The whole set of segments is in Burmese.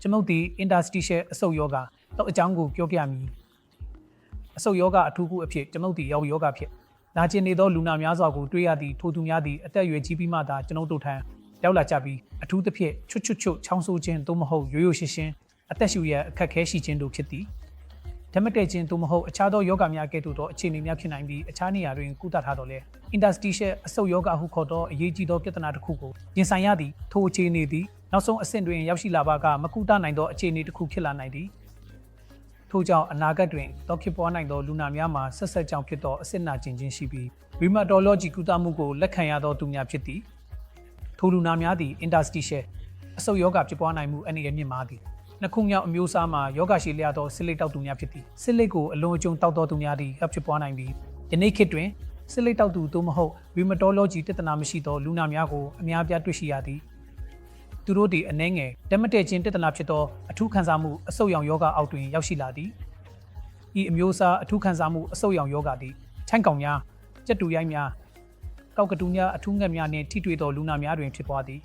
ကျွန်ုပ်သည် interstitial အဆုတ်ယောဂတော့အကြောင်းကိုပြောပြမည်အဆုတ်ယောဂအထူးကုအဖြစ်ကျွန်ုပ်သည်ရောက်ယောဂဖြစ်နာကျင်နေသောလူနာများစွာကိုတွေ့ရသည့်ထိုသူများသည်အသက်အရွယ်ကြီးပြီးမှသာကျွန်ုပ်တို့ထံရောက်လာကြပြီးအထူးသဖြင့်ချွတ်ချွတ်ချွတ်ချောင်းဆိုးခြင်းသို့မဟုတ်ရိုးရိုးရှင်းရှင်းအသက်ရှူရအခက်ခဲရှိခြင်းတို့ဖြစ်သည်ဓမ္မတဲ့ခြင်းသို့မဟုတ်အခြားသောယောဂများကဲ့သို့သောအခြေအနေများဖြစ်နိုင်ပြီးအခြားနေရာတွင်ကုသထားတော်လဲ interstitial အဆုတ်ယောဂဟုခေါ်သောအရေးကြီးသောပြဿနာတစ်ခုကိုရင်ဆိုင်ရသည့်ထိုအခြေအနေသည် နောက်ဆုံးအဆင့်တွင်ရောက်ရှိလာပါကမကုသနိုင်သောအခြေအနေတစ်ခုဖြစ်လာနိုင်သည်ထို့ကြောင့်အနာဂတ်တွင်တော့ဖြစ်ပွားနိုင်သောလူနာများမှာဆက်ဆက်ကြောင့်ဖြစ်သောအစစ်နာကျင်ခြင်းရှိပြီး rheumatology ကုသမှုကိုလက်ခံရသောသူများဖြစ်သည်ထိုလူနာများသည် interstitial အဆုတ်ယောဂဖြစ်ပွားနိုင်မှုအနေနဲ့မြင့်မားသည်နှစ်ခုမြောက်အမျိုးအစားမှာယောဂရှိလျက်သောဆစ်လိတ်တောက်သူများဖြစ်သည်ဆစ်လိတ်ကိုအလွန်အကျွံတောက်သောသူများသည်ဟပ်ဖြစ်ပွားနိုင်ပြီးယနေ့ခေတ်တွင်ဆစ်လိတ်တောက်သူသို့မဟုတ် rheumatology တည်တနာမရှိသောလူနာများကိုအများအပြားတွေ့ရှိရသည် သူတို့သည်အနှဲငယ်တမတဲချင်းတတနာဖြစ်သောအထူးခံစားမှုအဆုတ်ရောင်ယောဂအောက်တွင်ရောက်ရှိလာသည်ဤအမျိုးအစားအထူးခံစားမှုအဆုတ်ရောင်ယောဂသည်ချမ်းကောင်များကြက်တူရိုက်များကောက်ကတူများအထူးငှက်များနှင့်ထိတွေ့သောလူနာများတွင်ဖြစ်ပွားသည်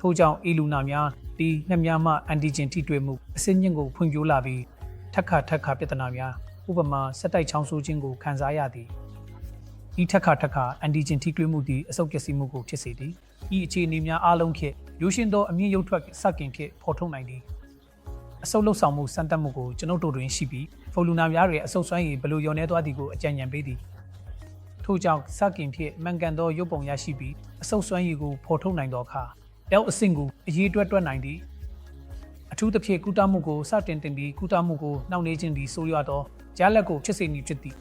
ထို့ကြောင့်ဤလူနာများဒီငှက်များမှအန်တီဂျင်ထိတွေ့မှုအစင်းညင်ကိုဖွံ့ဖြိုးလာပြီးထက်ခါထက်ခါပြဿနာများဥပမာစက်တိုက်ချောင်းဆိုးခြင်းကိုခံစားရသည်ဤထက်ခါထက်ခါအန်တီဂျင်ထိတွေ့မှုသည်အဆုတ်ပျက်စီးမှုကိုဖြစ်စေသည်ဤအခြေအနေများအားလုံးဖြင့် ရိုးရှင်းသောအမြင့်ရုပ်ထွက်စကင်ဖြင့်ဖော်ထုတ်နိုင်သည်အဆုတ်လှုပ်ဆောင်မှုစံတက်မှုကိုကျွန်ုပ်တို့တွင်ရှိပြီးဖိုလူနာများတွင်အဆုတ်စွမ်းရည်ဘယ်လိုလျော်နေသွားသည်ကိုအကြံဉာဏ်ပေးသည်ထို့ကြောင့်စကင်ဖြင့်မှန်ကန်သောရုပ်ပုံရရှိပြီးအဆုတ်စွမ်းရည်ကိုဖော်ထုတ်နိုင်သောအခါတောက်အဆင့်ကိုအရေးတွက်တွက်နိုင်သည်အထူးသဖြင့်ကုသမှုကိုစတင်တင်ပြီးကုသမှုကိုနှောင့်နှေးခြင်းသည်ဆိုးရွားသောကြားလက်ကိုဖြစ်စေမည်ဖြစ်သည်